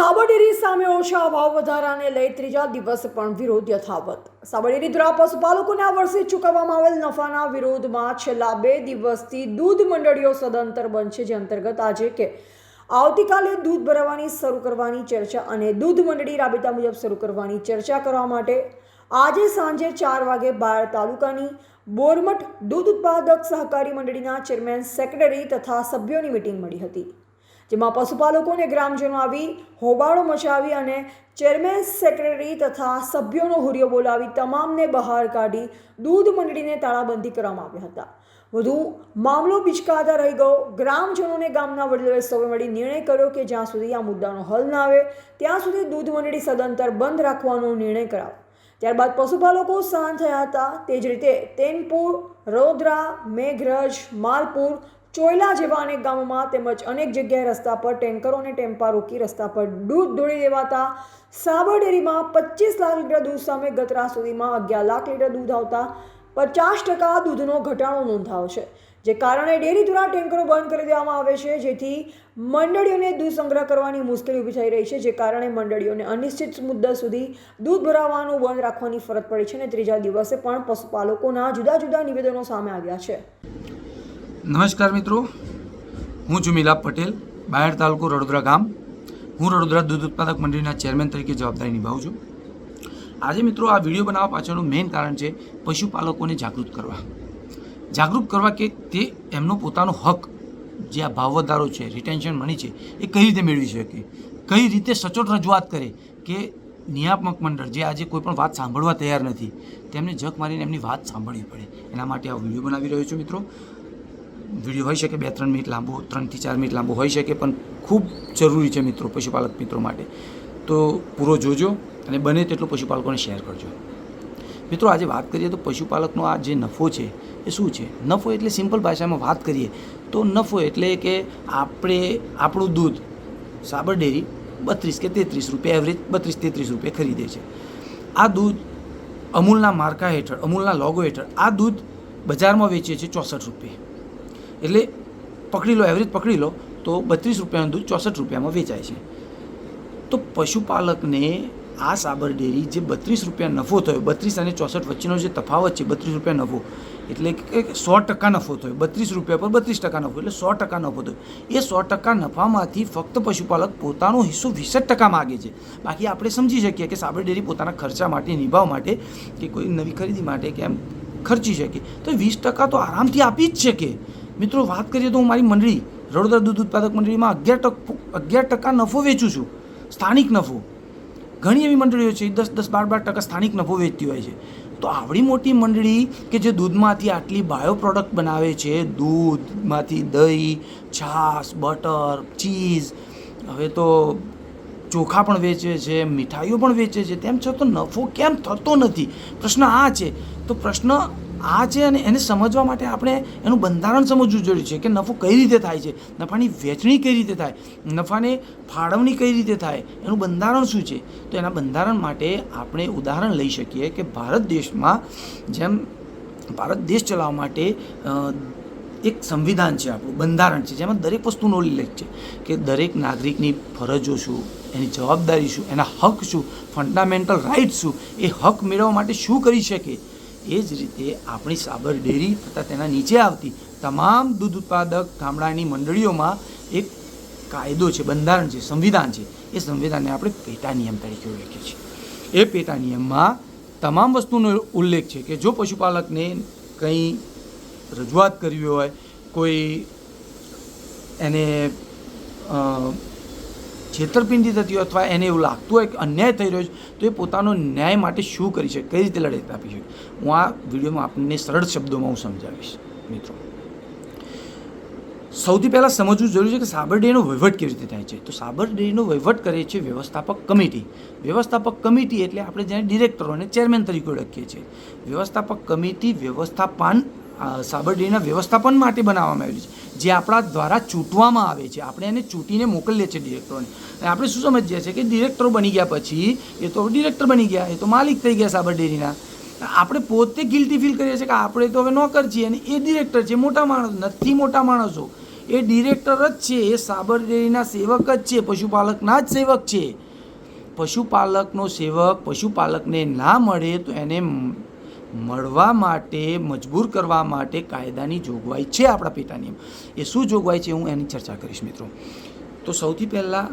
સાબરડેરી સામે ઓછા ભાવ વધારાને લઈ ત્રીજા દિવસ પણ વિરોધ યથાવત. સાબરડેરી દ્વારા પશુપાલકોને આ વર્ષે ચૂકવવામાં આવેલ નફાના વિરોધમાં છેલ્લા બે દિવસથી દૂધ મંડળીઓ સદંતર બંધ છે, જે અંતર્ગત આજે કે આવતીકાલે દૂધ ભરાવાની શરૂ કરવાની ચર્ચા અને દૂધ મંડળી રાબેતા મુજબ શરૂ કરવાની ચર્ચા કરવા માટે આજે સાંજે ચાર વાગે બાર તાલુકાની બોરમઠ દૂધ ઉત્પાદક સહકારી મંડળીના ચેરમેન, સેક્રેટરી તથા સભ્યોની મિટિંગ મળી હતી. જેમાં પશુપાલકોને ગ્રામજનો આવી હોબાળો મચાવી અને ચેરમેન સેક્રેટરી તથા સભ્યોનો હુરિયો બોલાવી તમામને બહાર કાઢી દૂધ મંડળીને તાળાબંધી કરવામાં આવ્યા હતા. વધુ મામલો બિચકાતા રહી ગયો. ગ્રામજનોને ગામના વડીલોએ સૌએ મળી નિર્ણય કર્યો કે જ્યાં સુધી આ મુદ્દાનો હલ ના આવે, ત્યાં સુધી દૂધ મંડળી સદંતર બંધ રાખવાનો નિર્ણય કરાવ્યો ત્યારબાદ પશુપાલકો શાંત થયા હતા. તે જ રીતે તેનપુર, રોદરા, મેઘરજ, માલપુર ચોયલા જેવા અનેક ગામોમાં તેમજ અનેક જગ્યાએ રસ્તા પર ટેન્કરો અને ટેમ્પા રોકી રસ્તા પર દૂધ દોડી દેવાતા સાબર ડેરીમાં પચીસ લાખ લીટર દૂધ સામે ગત રાત સુધીમાં અગિયાર લાખ લીટર દૂધ આવતા પચાસ ટકા દૂધનો ઘટાડો નોંધાયો છે, જે કારણે ડેરી દ્વારા ટેન્કરો બંધ કરી દેવામાં આવે છે, જેથી મંડળીઓને દૂધ સંગ્રહ કરવાની મુશ્કેલી ઊભી થઈ રહી છે, જે કારણે મંડળીઓને અનિશ્ચિત મુદ્દત સુધી દૂધ ભરાવવાનું બંધ રાખવાની ફરજ પડી છે અને ત્રીજા દિવસે પણ પશુપાલકોના જુદા જુદા નિવેદનો સામે આવ્યા છે. નમસ્કાર મિત્રો. હું છું મિલાપ પટેલ, બાયડ તાલુકો રડોદરા ગામ. હું રડોદરા દૂધ ઉત્પાદક મંડળીના ચેરમેન તરીકે જવાબદારી નિભાવું છું. આજે મિત્રો આ વીડિયો બનાવવા પાછળનું મેઇન કારણ છે પશુપાલકોને જાગૃત કરવા. જાગૃત કરવા કે તે એમનો પોતાનો હક જે આ ભાવ વધારો છે રિટેન્શન મની છે, એ કઈ રીતે મેળવી શકે? કઈ રીતે સચોટ રજૂઆત કરે કે નિયામક મંડળ જે આજે કોઈ પણ વાત સાંભળવા તૈયાર નથી, તેમને જક મારીને એમની વાત સાંભળવી પડે. એના માટે આ વીડિયો બનાવી રહ્યો છું મિત્રો. વીડિયો હોઈ શકે બે, ત્રણ મિનિટ લાંબો, ત્રણથી ચાર મિનિટ લાંબો હોઈ શકે, પણ ખૂબ જરૂરી છે મિત્રો પશુપાલક મિત્રો માટે. તો પૂરો જોજો અને બને તેટલું પશુપાલકોને શેર કરજો. મિત્રો, આજે વાત કરીએ તો પશુપાલકનો આ જે નફો છે, એ શું છે? નફો એટલે સિમ્પલ ભાષામાં વાત કરીએ તો નફો એટલે કે આપણે, આપણું દૂધ સાબર ડેરી બત્રીસ કે તેત્રીસ રૂપિયા એવરેજ બત્રીસ, તેત્રીસ રૂપિયા ખરીદે છે. આ દૂધ અમૂલના માર્કા હેઠળ, અમૂલના લોગો હેઠળ આ દૂધ બજારમાં વેચીએ છીએ ચોસઠ રૂપિયા. એટલે પકડી લો એવરેજ પકડી લો, તો બત્રીસ રૂપિયાનું દૂધ ચોસઠ રૂપિયામાં વેચાય છે. તો પશુપાલકને આ સાબર ડેરી જે બત્રીસ રૂપિયા નફો થયો, બત્રીસ અને ચોસઠ વચ્ચેનો જે તફાવત છે, બત્રીસ રૂપિયા નફો, એટલે કે સો ટકા નફો થયો, બત્રીસ રૂપિયા પર બત્રીસ ટકા નફો, એટલે સો ટકા નફો થયો. એ સો ટકા નફામાંથી ફક્ત પશુપાલક પોતાનો હિસ્સો વીસ જ ટકા માગે છે. બાકી આપણે સમજી શકીએ કે સાબર ડેરી પોતાના ખર્ચા માટે, નિભાવ માટે કે કોઈ નવી ખરીદી માટે કે એમ ખર્ચી શકે. તો વીસ ટકા તો આરામથી આપી જ શકે. મિત્રો, વાત કરીએ તો હું મારી મંડળી, રડોદરા દૂધ ઉત્પાદક મંડળીમાં અગિયાર ટક અગિયાર ટકા નફો વેચું છું. સ્થાનિક નફો. ઘણી એવી મંડળીઓ છે, દસ દસ, બાર બાર ટકા સ્થાનિક નફો વેચતી હોય છે. તો આવડી મોટી મંડળી કે જે દૂધમાંથી આટલી બાયો પ્રોડક્ટ બનાવે છે, દૂધમાંથી દહીં, છાશ, બટર ચીઝ હવે તો ચોખા પણ વેચે છે, મીઠાઈઓ પણ વેચે છે, તેમ છતાં નફો કેમ થતો નથી? પ્રશ્ન આ છે. તો પ્રશ્ન આ છે અને એને સમજવા માટે આપણે એનું બંધારણ સમજવું જરૂરી છે કે નફો કઈ રીતે થાય છે? નફાની વહેંચણી કઈ રીતે થાય? નફાને ફાળવણી કઈ રીતે થાય? એનું બંધારણ શું છે? તો એના બંધારણ માટે આપણે ઉદાહરણ લઈ શકીએ કે ભારત દેશમાં જેમ ભારત દેશ ચલાવવા માટે એક સંવિધાન છે આપણું, બંધારણ છે, જેમાં દરેક વસ્તુનો ઉલ્લેખ છે કે દરેક નાગરિકની ફરજો શું, એની જવાબદારી શું, એના હક શું ફંડામેન્ટલ રાઇટ શું, એ હક મેળવવા માટે શું કરી શકે? એ જ રીતે આપણી સાબર ડેરી તથા તેના નીચે આવતી તમામ દૂધ ઉત્પાદક ગામડાની મંડળીઓમાં એક કાયદો છે, બંધારણ છે, સંવિધાન છે. એ સંવિધાનને આપણે પેટા નિયમ તરીકે ઓળખીએ છીએ. એ પેટા નિયમમાં તમામ વસ્તુનો ઉલ્લેખ છે કે જો પશુપાલકને કંઈ રજૂઆત કરવી હોય, કોઈ એને છેતરપિંડી થતી હોય અથવા એને એવું લાગતું હોય કે અન્યાય થઈ રહ્યો છે, તો એ પોતાનો ન્યાય માટે શું કરી શકે, કઈ રીતે લડત આપી શકે? હું આ વિડીયોમાં આપણને સરળ શબ્દોમાં હું સમજાવીશ, મિત્રો. સૌથી પહેલાં સમજવું જરૂરી છે કે સાબર ડેરીનો વહીવટ કેવી રીતે થાય છે? તો સાબર ડેનો વહીવટ કરે છે વ્યવસ્થાપક કમિટી. વ્યવસ્થાપક કમિટી એટલે આપણે જેને ડિરેક્ટરો અને ચેરમેન તરીકે ઓળખીએ છીએ. વ્યવસ્થાપક કમિટી વ્યવસ્થાપન અ, સાબર વ્યવસ્થાપન માટે બનાવવામાં આવેલી છે. જે આપણા દ્વારા ચૂંટવામાં આવે છે. આપણે એને ચૂંટીને મોકલીએ છીએ ડિરેક્ટરોને. અને આપણે શું સમજીએ છીએ કે ડિરેક્ટરો બની ગયા પછી એ તો ડિરેક્ટર બની ગયા એ તો માલિક થઈ ગયા સાબર ડેરીના આપણે પોતે ગિલ્ટી ફીલ કરીએ છીએ કે આપણે તો હવે નોકર છીએ અને એ ડિરેક્ટર છે મોટા માણસ નથી મોટા માણસો. એ ડિરેક્ટર જ છે એ સાબર ડેરીના સેવક જ છે પશુપાલકના જ સેવક છે. પશુપાલકનો સેવક પશુપાલકને ના મળે તો એને મળવા માટે, મજબૂર કરવા માટે કાયદાની જોગવાઈ છે આપણા પેટા નિયમ એ શું જોગવાઈ છે, હું એની ચર્ચા કરીશ મિત્રો. તો સૌથી પહેલાં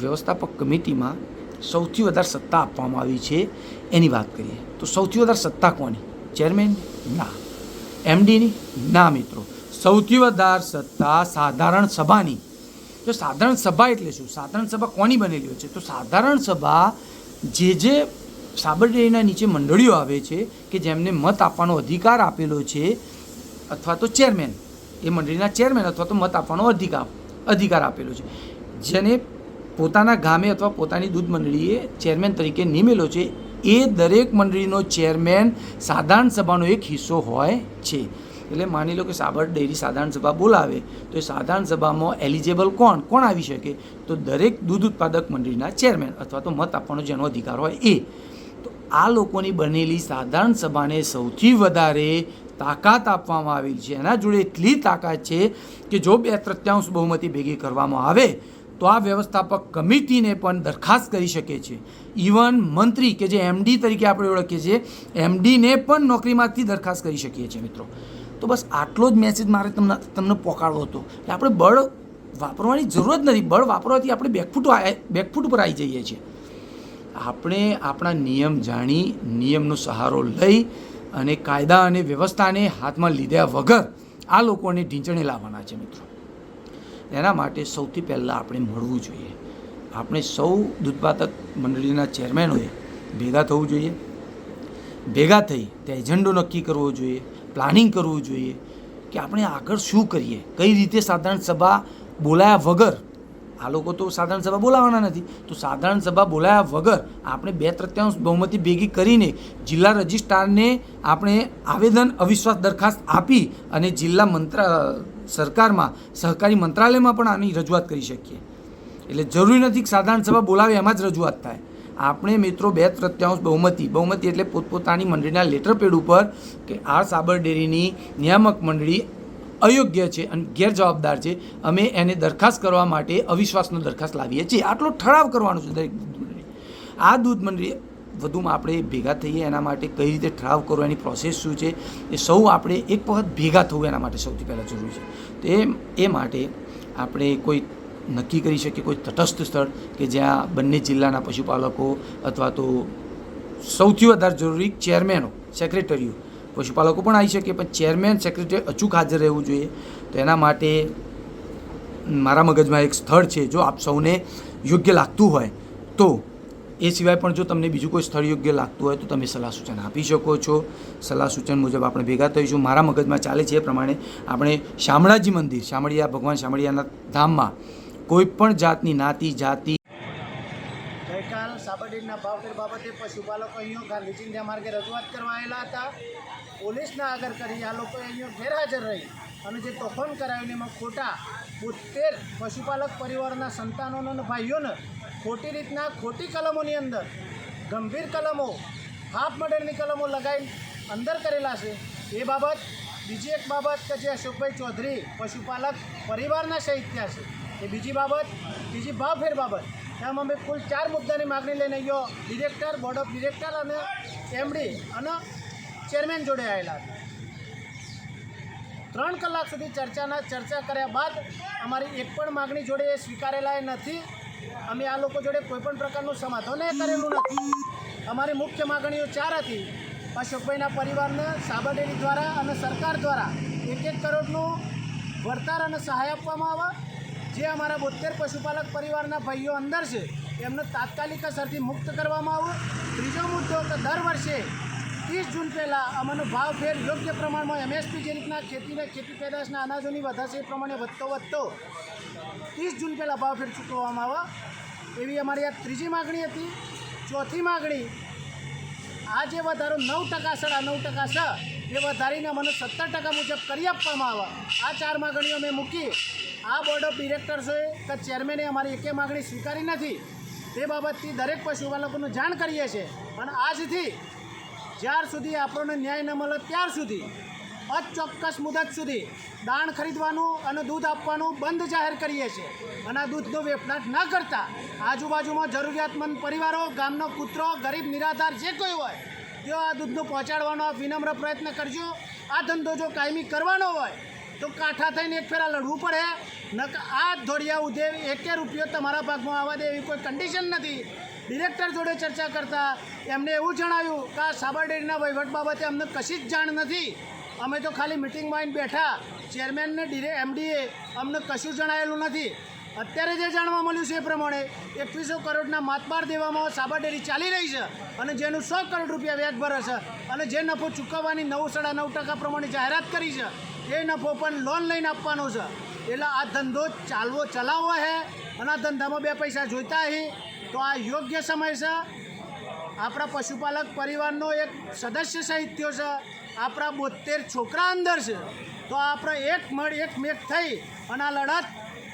વ્યવસ્થાપક કમિટીમાં સૌથી વધારે સત્તા આપવામાં આવી છે એની વાત કરીએ. તો સૌથી વધારે સત્તા કોની? ચેરમેન? ના. એમડીની? ના મિત્રો. સૌથી વધારે સત્તા સાધારણ સભાની. તો સાધારણ સભા એટલે શું? સાધારણ સભા કોની બનેલી હોય છે? તો સાધારણ સભા જે જે સાબરડેરીના નીચે મંડળીઓ આવે છે કે જેમને મત આપવાનો અધિકાર આપેલો છે અથવા તો ચેરમેન. એ મંડળીના ચેરમેન અથવા તો મત આપવાનો અધિકાર અધિકાર આપેલો છે. જેને પોતાના ગામે અથવા પોતાની દૂધ મંડળીએ ચેરમેન તરીકે નિમેલો છે, એ દરેક મંડળીનો ચેરમેન સાધારણ સભાનો એક હિસ્સો હોય છે. એટલે માની લો કે સાબર ડેરી સાધારણ સભા બોલાવે, તો એ સાધારણ સભામાં એલિજેબલ કોણ? કોણ આવી શકે? તો દરેક દૂધ ઉત્પાદક મંડળીના ચેરમેન અથવા તો મત આપવાનો જેનો અધિકાર હોય એ. આ લોકોની બનેલી સાધારણ સભાને સૌથી વધારે તાકાત આપવામાં આવેલી છે. એના જોડે એટલી તાકાત છે કે જો બે તૃત્યાંશ બહુમતી ભેગી કરવામાં આવે, તો આ વ્યવસ્થાપક કમિટીને પણ દરખાસ્ત કરી શકે છે. ઇવન મંત્રી કે જે એમડી તરીકે આપણે ઓળખીએ છીએ, એમડીને પણ નોકરીમાંથી દરખાસ્ત કરી શકીએ છીએ મિત્રો. તો બસ આટલો જ મેસેજ મારે તમને તમને પોકાળવો હતો. કે આપણે બળ વાપરવાની જરૂર જ નથી. બળ વાપરવાથી આપણે બેકફૂટ બેકફૂટ ઉપર આવી જઈએ છીએ. આપણે આપણા નિયમ જાણી, નિયમનો સહારો લઈ અને કાયદા અને વ્યવસ્થાને હાથમાં લીધા વગર આ લોકોને ઢીંચણે લાવવાના છે મિત્રો. એના માટે સૌથી પહેલાં આપણે મળવું જોઈએ. આપણે સૌ દૂધપાતક મંડળીના ચેરમેનોએ ભેગા થવું જોઈએ. ભેગા થઈ ત્યાં એજન્ડો નક્કી કરવો જોઈએ, પ્લાનિંગ કરવું જોઈએ કે આપણે આગળ શું કરીએ, કઈ રીતે સાધારણ સભા બોલાયા વગર આ લોકો તો સાધારણ સભા બોલાવવાના નથી. તો સાધારણ સભા બોલાયા વગર આપણે બે તૃત્યાંશ બહુમતી ભેગી કરીને જિલ્લા રજિસ્ટ્રારને આપણે આવેદન અવિશ્વાસ દરખાસ્ત આપી અને જિલ્લા મંત્ર, સરકારમાં, સહકારી મંત્રાલયમાં પણ આની રજૂઆત કરી શકીએ. એટલે જરૂરી નથી કે સાધારણ સભા બોલાવે, એમાં જ રજૂઆત થાય. આપણે મિત્રો બે તૃત્યાંશ બહુમતી બહુમતી એટલે પોતપોતાની મંડળીના લેટર પેડ ઉપર કે આ સાબર ડેરીની નિયામક મંડળી અયોગ્ય છે અને ગેરજવાબદાર છે. અમે એને દરખાસ્ત કરવા માટે અવિશ્વાસનો દરખાસ્ત લાવીએ છીએ. આટલો ઠરાવ કરવાનો છે દરેક દૂધ મંડળી આ દૂધ મંડળી વધુમાં આપણે ભેગા થઈએ એના માટે કઈ રીતે ઠરાવ કરવો, એની પ્રોસેસ શું છે? એ સૌ આપણે એક વખત ભેગા થવું એના માટે સૌથી પહેલાં જરૂરી છે. તો એ એ માટે આપણે કોઈ નક્કી કરી શકીએ, કોઈ તટસ્થ સ્થળ કે જ્યાં બંને જિલ્લાના પશુપાલકો અથવા તો સૌથી વધારે જરૂરી ચેરમેનો, સેક્રેટરીઓ પશુપાલકો પણ આવી શકે, પણ ચેરમેન, સેક્રેટરી અચૂક હાજર રહેવું જોઈએ. તો એના માટે મારા મગજમાં એક સ્થળ છે, જો આપ સૌને યોગ્ય લાગતું હોય, તો એ સિવાય પણ જો તમને બીજું કોઈ સ્થળ યોગ્ય લાગતું હોય, તો તમે સલાહ સૂચન આપી શકો છો. સલાહ સૂચન મુજબ આપણે ભેગા થઈશું. મારા મગજમાં ચાલે છે એ પ્રમાણે આપણે શામળાજી મંદિર, શામળિયા, ભગવાન શામળિયાના ધામમાં કોઈ પણ જાતની નાતી, જાતિ સાબરડીના ભાવફેર બાબતે પશુપાલકો અહીંયા ગાંધી ચિંધ્યા માર્ગે રજૂઆત કરવા આવેલા હતા. પોલીસના આગળ કરી આ લોકોએ અહીંયા ગેરહાજર રહી અને જે તોફાન કરાવ્યું એમાં ખોટા બોતેર પશુપાલક પરિવારના સંતાનોને ભાઈઓને ખોટી રીતના ખોટી કલમોની અંદર ગંભીર કલમો હાફ મર્ડરની કલમો લગાવી અંદર કરેલા છે. એ બાબત, બીજી એક બાબત કે જે અશોકભાઈ ચૌધરી પશુપાલક પરિવારના શહીદ છે. એ બીજી બાબત, બીજી ભાવફેર બાબત એમ અમે કુલ ચાર મુદ્દાની માગણી લઈને ગયો ડિરેક્ટર બોર્ડ ઓફ ડિરેક્ટર અને એમડી અને ચેરમેન જોડે આવેલા ત્રણ કલાક સુધી ચર્ચાના ચર્ચા કર્યા બાદ અમારી એક પણ માગણી જોડે એ સ્વીકારેલા નથી. અમે આ લોકો જોડે કોઈપણ પ્રકારનું સમાધાન કરેલું નથી. અમારી મુખ્ય માગણીઓ ચાર હતી. અશોકભાઈના પરિવારને સાબરડેરી દ્વારા અને સરકાર દ્વારા એક એક કરોડનું વળતર અને સહાય આપવામાં આવે જે અમારા બોતેર પશુપાલક પરિવારના ભાઈઓ અંદર છે, એમને તાત્કાલિક અસરથી મુક્ત કરવામાં આવે. ત્રીજો મુદ્દો કે દર વર્ષે ત્રીસ જૂન પહેલાં અમારો ભાવ ફેર યોગ્ય પ્રમાણમાં એમએસપી જે રીતના ખેતીને ખેતી પેદાશના અનાજોની વધારશે એ પ્રમાણે વધતો વધતો ત્રીસ જૂન પહેલાં ભાવ ફેર ચૂકવવામાં આવે. એવી અમારી આ ત્રીજી માગણી હતી. ચોથી માગણી, આ જે વધારો નવ ટકા સાડા નવ ટકા છે, એ વધારીને મને સત્તર ટકા મુજબ કરી આપવામાં આવે. આ ચાર માગણીઓ મેં મૂકી. આ બોર્ડ ઓફ ડિરેક્ટર્સે કે ચેરમેને અમારી એકે માગણી સ્વીકારી નથી. તે બાબતથી દરેક પશુપાલકોને જાણ કરીએ છીએ. પણ આજથી, જ્યાર સુધી આપણને ન્યાય ન મળે ત્યાર સુધી, અચોક્કસ મુદત સુધી દાણ ખરીદવાનું અને દૂધ આપવાનું બંધ જાહેર કરીએ છીએ. અને આ દૂધનો વેફનાટ ન કરતા આજુબાજુમાં જરૂરિયાતમંદ પરિવારો, ગામનો કૂતરો, ગરીબ નિરાધાર જે કોઈ હોય, તેઓ આ દૂધનું પહોંચાડવાનો આ વિનમ્ર પ્રયત્ન કરજો. આ ધંધો જો કાયમી કરવાનો હોય તો કાંઠા થઈને એક ફેરા લડવું પડે. નક આ ધોળિયા ઉધે એકે રૂપિયો તમારા ભાગમાં આવવા દે એવી કોઈ કન્ડિશન નથી. ડિરેક્ટર જોડે ચર્ચા કરતા એમને એવું જણાવ્યું કે આ સાબર ડેરીના વહીવટ બાબતે અમને કશી જ જાણ નથી. અમે તો ખાલી મિટિંગમાં આવીને બેઠા. ચેરમેનને ડીરે એમડીએ અમને કશું જણાયેલું નથી. અત્યારે જે જાણવા મળ્યું છે એ પ્રમાણે એકવીસો કરોડના માતબાર દેવામાં સાબર ડેરી ચાલી રહી છે અને જેનું સો કરોડ રૂપિયા વ્યાજ ભરે છે અને જે નફો ચૂકવવાની નવ સાડા નવ ટકા પ્રમાણે જાહેરાત કરી છે. એ નફો પણ લોન લઈને આપવાનો છે. એટલે આ ધંધો ચાલવો ચલાવવો છે અને આ ધંધામાં બે પૈસા જોઈતા હી. તો આ યોગ્ય સમય છે. આપણા પશુપાલક પરિવારનો એક સદસ્ય સાહિત્યો છે. આપણા બોતેર છોકરા અંદર છે. તો આપણે એક મળ એક મેક થઈ અને આ લડત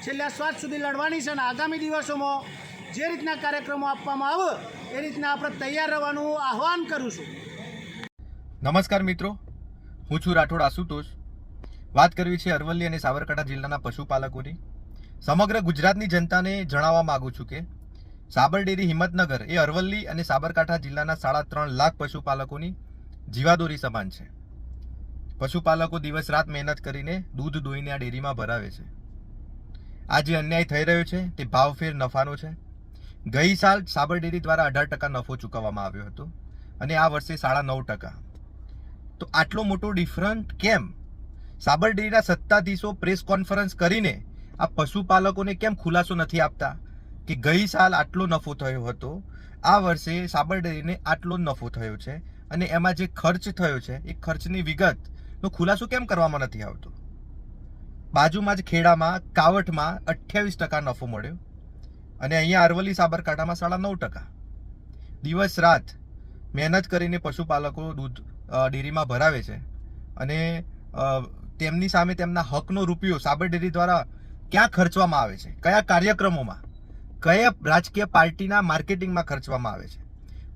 છેલ્લા શ્વાસ સુધી લડવાની છે અને આગામી દિવસોમાં જે રીતના કાર્યક્રમો આપવામાં આવે, એ રીતના આપણે તૈયાર રહેવાનું આહવાન કરું છું. નમસ્કાર મિત્રો. હું છું રાઠોડ આશુતોષ. વાત કરવી છે અરવલ્લી અને સાબરકાંઠા જિલ્લાના પશુપાલકોની. સમગ્ર ગુજરાતની જનતાને જણાવવા માંગુ છું કે, સાબર ડેરી હિંમતનગર એ અરવલ્લી અને સાબરકાંઠા જિલ્લાના સાડા ત્રણ લાખ પશુપાલકોની જીવાદોરી સમાન છે. પશુપાલકો દિવસ રાત મહેનત કરીને દૂધ દોઈને આ ડેરીમાં ભરાવે છે. આ જે અન્યાય થઈ રહ્યો છે તે ભાવફેર નફાનો છે. ગઈ સાલ સાબર ડેરી દ્વારા અઢાર ટકા નફો ચૂકવવામાં આવ્યો હતો અને આ વર્ષે સાડા નવ ટકા. તો આટલો મોટો ડિફરન્ટ કેમ સાબર ડેરીના સત્તાધીશો પ્રેસ કોન્ફરન્સ કરીને આ પશુપાલકોને કેમ ખુલાસો નથી આપતા કે ગઈ સાલ આટલો નફો થયો હતો, આ વર્ષે સાબરડેરીને આટલો નફો થયો છે અને એમાં જે ખર્ચ થયો છે, એ ખર્ચની વિગતનો ખુલાસો કેમ કરવામાં નથી આવતો? બાજુમાં જ ખેડામાં, કાવઠમાં અઠ્યાવીસ ટકા નફો મળ્યો અને અહીંયા અરવલ્લી સાબરકાંઠામાં સાડા નવ ટકા. દિવસ રાત મહેનત કરીને પશુપાલકો દૂધ ડેરીમાં ભરાવે છે અને તેમની સામે તેમના હકનો રૂપિયો સાબર ડેરી દ્વારા ક્યાં ખર્ચવામાં આવે છે? કયા કાર્યક્રમોમાં? કયા રાજકીય પાર્ટીના માર્કેટિંગમાં ખર્ચવામાં આવે છે?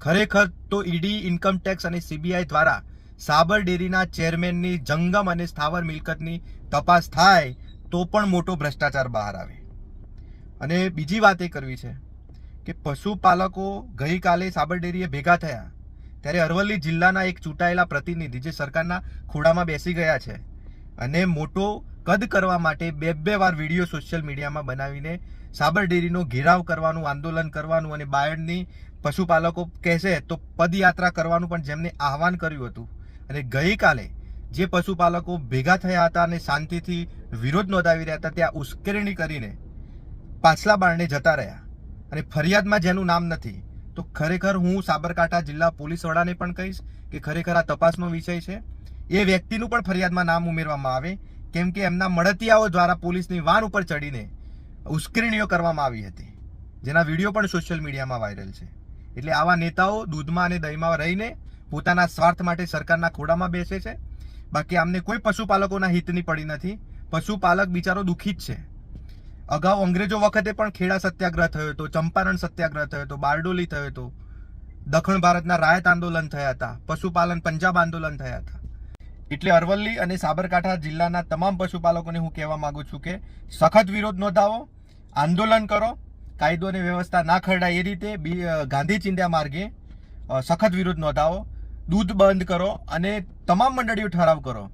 ખરેખર તો ઈડી, ઇન્કમ ટેક્સ અને સીબીઆઈ દ્વારા સાબર ડેરીના ચેરમેનની જંગમ અને સ્થાવર મિલકતની તપાસ થાય તો પણ મોટો ભ્રષ્ટાચાર બહાર આવે. અને બીજી વાત એ કરવી છે કે પશુપાલકો ગઈકાલે સાબર ડેરીએ ભેગા થયા. ત્યારે અરવલ્લી જિલ્લાના એક ચૂંટાયેલા પ્રતિનિધિ જે સરકારના ખોડામાં બેસી ગયા છે અને મોટો કદ કરવા માટે બે બે વાર વીડિયો સોશિયલ મીડિયામાં બનાવીને સાબર ડેરીનો ઘેરાવ કરવાનું, આંદોલન કરવાનું અને બાયડની પશુપાલકો કહેશે તો પદયાત્રા કરવાનું પણ જેમને આહવાન કર્યું હતું. અને ગઈકાલે જે પશુપાલકો ભેગા થયા હતા અને શાંતિથી વિરોધ નોંધાવી રહ્યા હતા, ત્યાં ઉશ્કેરણી કરીને પાછલા બારણે જતા રહ્યા. અને ફરિયાદમાં જેનું નામ નથી, તો ખરેખર હું સાબરકાંઠા જિલ્લા પોલીસ વડાને પણ કહીશ કે ખરેખર આ તપાસનો વિષય છે. એ વ્યક્તિનું પણ ફરિયાદમાં નામ ઉમેરવામાં આવે, કેમ કે એમના મળતિયાઓ દ્વારા પોલીસની વાન ઉપર ચડીને ઉશ્કેરણીઓ કરવામાં આવી હતી. જેના વીડિયો પણ સોશિયલ મીડિયામાં વાયરલ છે. એટલે આવા નેતાઓ દૂધમાં અને દહીંમાં રહીને પોતાના સ્વાર્થ માટે સરકારના ખોડામાં બેસે છે. બાકી આમને કોઈ પશુપાલકોના હિતની પડી નથી. પશુપાલક બિચારો દુઃખી જ છે. અગાઉ અંગ્રેજો વખતે પણ ખેડા સત્યાગ્રહ થયો હતો, ચંપારણ સત્યાગ્રહ થયો હતો, બારડોલી થયો હતો. દક્ષિણ ભારતના રાયત આંદોલન થયા હતા. પશુપાલન, પંજાબ આંદોલન થયા હતા. એટલે અરવલ્લી અને સાબરકાંઠા જિલ્લાના તમામ પશુપાલકોને હું કહેવા માંગુ છું કે સખત વિરોધ નોંધાવો, આંદોલન કરો, કાયદો અને વ્યવસ્થા ના ખરડાય એ રીતે ગાંધી ચિંધ્યા માર્ગે સખત વિરોધ નોંધાવો, દૂધ બંધ કરો અને તમામ મંડળીઓ ઠરાવ કરો.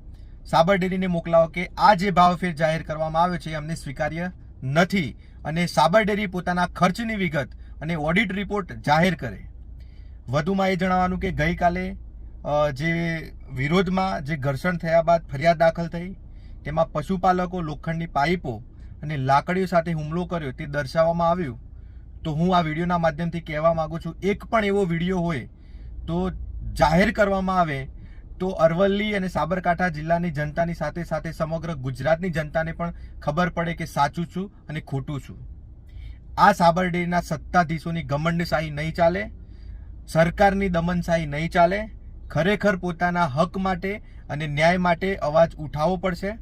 સાબર ડેરીને મોકલાવો કે આ જે ભાવફેર જાહેર કરવામાં આવ્યો છે અમને સ્વીકાર્ય નથી અને સાબર ડેરી પોતાના ખર્ચની વિગત અને ઓડિટ રિપોર્ટ જાહેર કરે. વધુમાં એ જણાવવાનું કે ગઈકાલે જે વિરોધમાં જે ઘર્ષણ થયા બાદ ફરિયાદ દાખલ થઈ, તેમાં પશુપાલકો લોખંડની પાઇપો અને લાકડીઓ સાથે હુમલો કર્યો તે દર્શાવવામાં આવ્યું. તો હું આ વિડીયોના માધ્યમથી કહેવા માગું છું, એક પણ એવો વીડિયો હોય, તો જાહેર કરવામાં આવે, તો અરવલ્લી અને સાબરકાંઠા જિલ્લાની જનતાની સાથે સાથે સમગ્ર ગુજરાતની જનતાને પણ ખબર પડે કે સાચું છું અને ખોટું છું. આ સાબરડેરીના સત્તાધીશોની ગમંડશાહી નહીં ચાલે, સરકારની દમનશાહી નહીં ચાલે ખરેખર પોતાના હક માટે અને ન્યાય માટે અવાજ ઉઠાવવો પડશે?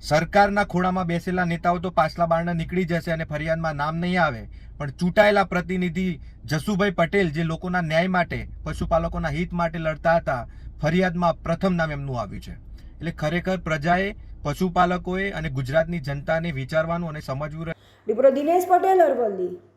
સરકારના ખોળામાં બેસેલા નેતાઓ તો પાછલા બારણા નીકળી જશે અને ફરિયાદમાં નામ નહીં આવે. પણ ચૂંટાયેલા પ્રતિનિધિ જસુભાઈ પટેલ જે લોકોના ન્યાય માટે, પશુપાલકોના હિત માટે લડતા હતા, ફરિયાદમાં પ્રથમ નામ એમનું આવ્યું છે. એટલે ખરેખર પ્રજાએ, પશુપાલકોએ અને ગુજરાતની જનતાને વિચારવાનું અને સમજવું રિપોર્ટર દિનેશ પટેલ અરવલ્લી.